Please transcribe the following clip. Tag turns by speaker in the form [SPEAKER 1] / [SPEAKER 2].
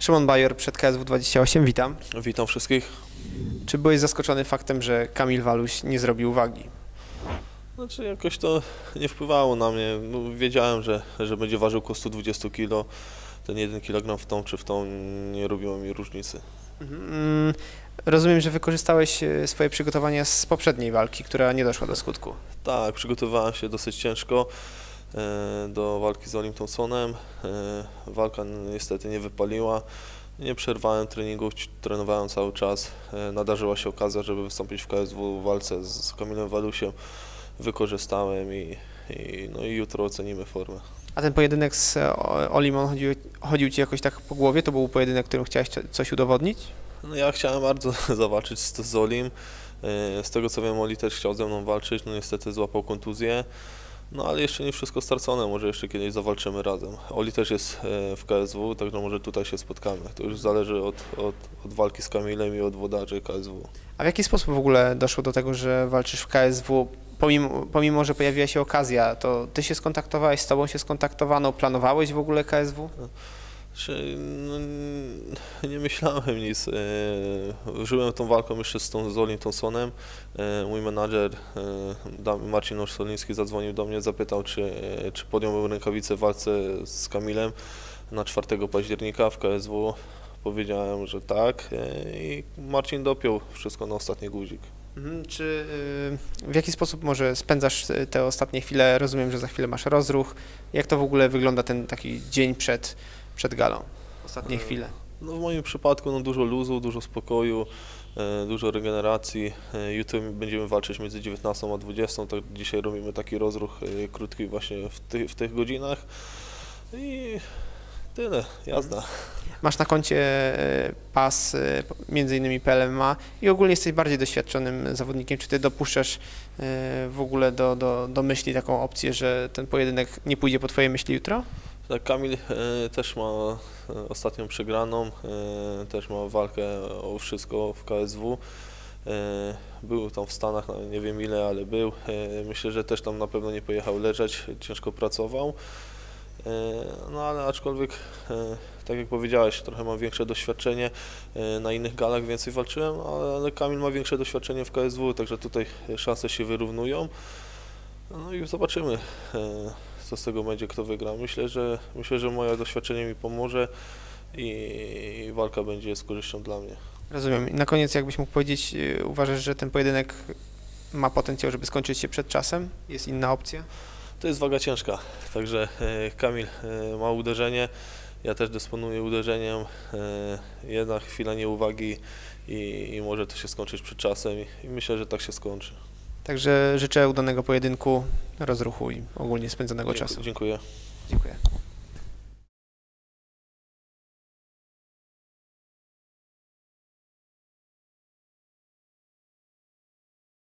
[SPEAKER 1] Szymon Bajor przed KSW 28, witam.
[SPEAKER 2] Witam wszystkich.
[SPEAKER 1] Czy byłeś zaskoczony faktem, że Kamil Waluś nie zrobił wagi?
[SPEAKER 2] Znaczy jakoś to nie wpływało na mnie. No, wiedziałem, że, że będzie ważył około 120 kg. Ten 1 kg w tą czy w tą nie robiło mi różnicy.
[SPEAKER 1] Mm, Rozumiem, że wykorzystałeś e, swoje przygotowania z poprzedniej walki, która nie doszła do skutku.
[SPEAKER 2] Tak, przygotowałem się dosyć ciężko do walki z Olim Thompsonem. E, walka niestety nie wypaliła. Nie przerwałem treningów, trenowałem cały czas. E, nadarzyła się okazja, żeby wystąpić w KSW w walce z Kamilem Walusiem. Wykorzystałem i, i, no i jutro ocenimy formę.
[SPEAKER 1] A ten pojedynek z e, Olimon chodził, chodził Ci jakoś tak po głowie? To był pojedynek, którym chciałeś co- coś udowodnić?
[SPEAKER 2] No ja chciałem bardzo zawalczyć z, z Olim. E, Z tego co wiem, Oli też chciał ze mną walczyć, no niestety złapał kontuzję. No ale jeszcze nie wszystko stracone, może jeszcze kiedyś zawalczymy razem. Oli też jest e, w KSW, także może tutaj się spotkamy. To już zależy od, od, od walki z Kamilem i od wodarzy KSW.
[SPEAKER 1] A w jaki sposób w ogóle doszło do tego, że walczysz w KSW? Pomimo, pomimo, że pojawiła się okazja, to Ty się skontaktowałeś, z Tobą się skontaktowano, planowałeś w ogóle KSW?
[SPEAKER 2] No, nie myślałem nic. E, Żyłem tą walką jeszcze z, tą, z Olim Thompsonem. E, Mój menadżer e, Marcin Osztoliński zadzwonił do mnie, zapytał, czy, e, czy podjąłbym rękawice w walce z Kamilem na 4 października w KSW. Powiedziałem, że tak e, i Marcin dopiął wszystko na ostatni guzik.
[SPEAKER 1] Mhm, Czy y, w jaki sposób może spędzasz te ostatnie chwile? Rozumiem, że za chwilę masz rozruch. Jak to w ogóle wygląda ten taki dzień przed, przed galą? Ostatnie
[SPEAKER 2] E,
[SPEAKER 1] chwile.
[SPEAKER 2] No w moim przypadku no, dużo luzu, dużo spokoju, e, dużo regeneracji. E, jutro będziemy walczyć między 19 a 20, tak dzisiaj robimy taki rozruch krótki właśnie w, ty, w tych godzinach. I tyle, jazda.
[SPEAKER 1] Masz na koncie pas między innymi PLMA i ogólnie jesteś bardziej doświadczonym zawodnikiem. Czy ty dopuszczasz w ogóle do, do, do myśli taką opcję, że ten pojedynek nie pójdzie po twojej myśli jutro?
[SPEAKER 2] Tak, Kamil e, też ma e, ostatnią przegraną, e, też ma walkę o wszystko w KSW. Był tam w Stanach, nie wiem ile, ale był. Myślę, że też tam na pewno nie pojechał leżeć, ciężko pracował. No ale aczkolwiek, tak jak powiedziałeś, trochę mam większe doświadczenie. Na innych galach więcej walczyłem, ale Kamil ma większe doświadczenie w KSW, także tutaj szanse się wyrównują. No i zobaczymy, co z tego będzie, kto wygra. Myślę, że myślę, że moje doświadczenie mi pomoże i walka będzie z korzyścią dla mnie.
[SPEAKER 1] Rozumiem. I na koniec, jakbyś mógł powiedzieć, y, uważasz, że ten pojedynek ma potencjał, żeby skończyć się przed czasem? Jest inna opcja?
[SPEAKER 2] To jest waga ciężka, także e, Kamil e, ma uderzenie, ja też dysponuję uderzeniem, e, jedna chwila nieuwagi i, i może to się skończyć przed czasem i, i myślę, że tak się skończy.
[SPEAKER 1] Także życzę udanego pojedynku, rozruchu i ogólnie spędzonego czasu.
[SPEAKER 2] Dziękuję.
[SPEAKER 1] Dziękuję.